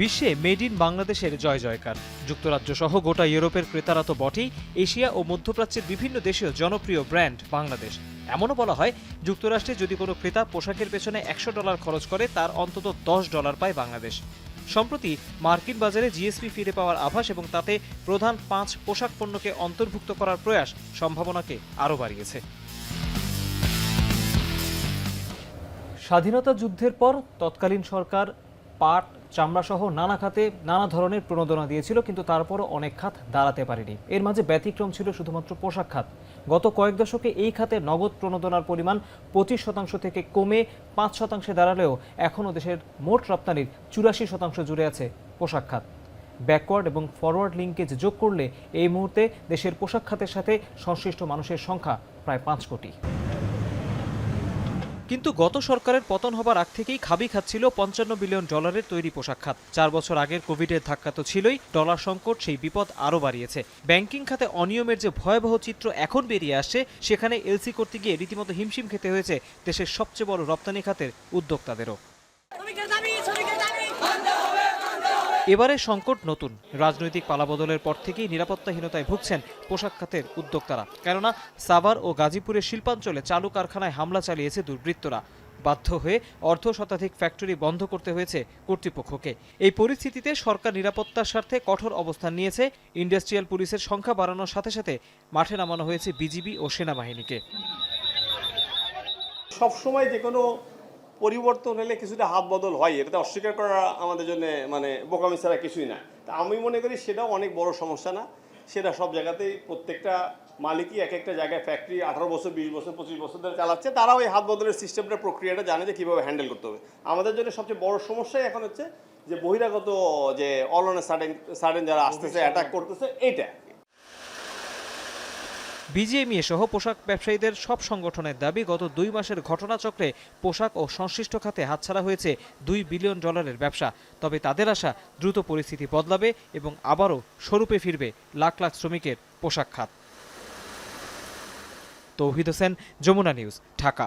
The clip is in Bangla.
বিশ্বে মেড ইন বাংলাদেশের জয় জয়কার। যুক্তরাজ্য সহ গোটা ইউরোপের ক্রেতারা তো বটেই এশিয়া ও মধ্যপ্রাচ্যের বিভিন্ন দেশেও জনপ্রিয় ব্র্যান্ড বাংলাদেশ। এমনও বলা হয়, যুক্তরাষ্ট্রে যদি কোনো ক্রেতা পোশাকের পেছনে একশো ডলার খরচ করে, তার অন্তত দশ ডলার পায় বাংলাদেশ। সম্প্রতি মার্কিন বাজারে জিএসপি ফিরে পাওয়ার আভাস এবং তাতে প্রধান পাঁচ পোশাক পণ্যকে অন্তর্ভুক্ত করার প্রয়াস সম্ভাবনাকে আরও বাড়িয়েছে। স্বাধীনতা যুদ্ধের পর তৎকালীন সরকার পাট, চামড়াসহ নানা খাতে নানা ধরনের প্রণোদনা দিয়েছিল, কিন্তু তারপরও অনেক খাত দাঁড়াতে পারেনি। এর মাঝে ব্যতিক্রম ছিল শুধুমাত্র পোশাক খাত। গত কয়েক দশকে এই খাতে নগদ প্রণোদনার পরিমাণ পঁচিশ শতাংশ থেকে কমে পাঁচ শতাংশে দাঁড়ালেও এখনও দেশের মোট রপ্তানির চুরাশি শতাংশ জুড়ে আছে পোশাক খাত। ব্যাকওয়ার্ড এবং ফরওয়ার্ড লিঙ্কেজ যোগ করলে এই মুহূর্তে দেশের পোশাক খাতের সাথে সংশ্লিষ্ট মানুষের সংখ্যা প্রায় পাঁচ কোটি। কিন্তু গত সরকারের পতন হবার আগ থেকেই খাবি খাচ্ছিল পঞ্চান্ন বিলিয়ন ডলারের তৈরি পোশাক খাত। চার বছর আগের কোভিডের ধাক্কা তো ছিলই, ডলার সংকট সেই বিপদ আরও বাড়িয়েছে। ব্যাংকিং খাতে অনিয়মের যে ভয়াবহ চিত্র এখন বেরিয়ে আসছে, সেখানে এলসি করতে গিয়ে রীতিমতো হিমশিম খেতে হয়েছে দেশের সবচেয়ে বড় রপ্তানি খাতের উদ্যোক্তাদেরও শ্রমিকের দাবি শ্রমিকের দাবি এবারে সংকট নতুন। রাজনৈতিক পালাবদলের পর থেকেই নিরাপত্তাহীনতায় ভুগছেন পোশাক খাতের উদ্যোক্তারা। কেননা, সাভার ও গাজীপুরের শিল্পাঞ্চলে চালু কারখানায় হামলা চালিয়েছে দুর্বৃত্তরা। বাধ্য হয়ে অর্ধ শতাধিক ফ্যাক্টরি বন্ধ করতে হয়েছে কর্তৃপক্ষকে। এই পরিস্থিতিতে সরকার নিরাপত্তার স্বার্থে কঠোর অবস্থান নিয়েছে। ইন্ডাস্ট্রিয়াল পুলিশের সংখ্যা বাড়ানোর সাথে সাথে মাঠে নামানো হয়েছে বিজিবি ও সেনাবাহিনীকে। সবসময় যে কোনো পরিবর্তন হলে কিছুটা হাত বদল হয় এটাতে অস্বীকার করা আমাদের জন্য মানে বোকামি ছাড়া কিছুই না। তা আমি মনে করি সেটাও অনেক বড় সমস্যা না। সেটা সব জায়গাতেই প্রত্যেকটা মালিকই এক একটা জায়গায় ফ্যাক্টরি আঠারো বছর বিশ বছর পঁচিশ বছর ধরে চালাচ্ছে। তারাও এই হাত বদলের সিস্টেমটা প্রক্রিয়াটা জানে যে কীভাবে হ্যান্ডেল করতে হবে। আমাদের জন্য সবচেয়ে বড় সমস্যাই এখন হচ্ছে যে বহিরাগত যে অলনে সাডেন সাডেন যারা আসতেছে অ্যাটাক করতেছে এইটা। বিজিএমইএ সহ পোশাক ব্যবসায়ীদের সব সংগঠনের দাবি, গত দুই মাসের ঘটনাচক্রে পোশাক ও সংশ্লিষ্ট খাতে হাতছাড়া হয়েছে দুই বিলিয়ন ডলারের ব্যবসা। তবে তাদের আশা দ্রুত পরিস্থিতি বদলাবে এবং আবারও স্বরূপে ফিরবে লাখ লাখ শ্রমিকের পোশাক খাত। তৌহিদ হোসেন, যমুনা নিউজ, ঢাকা।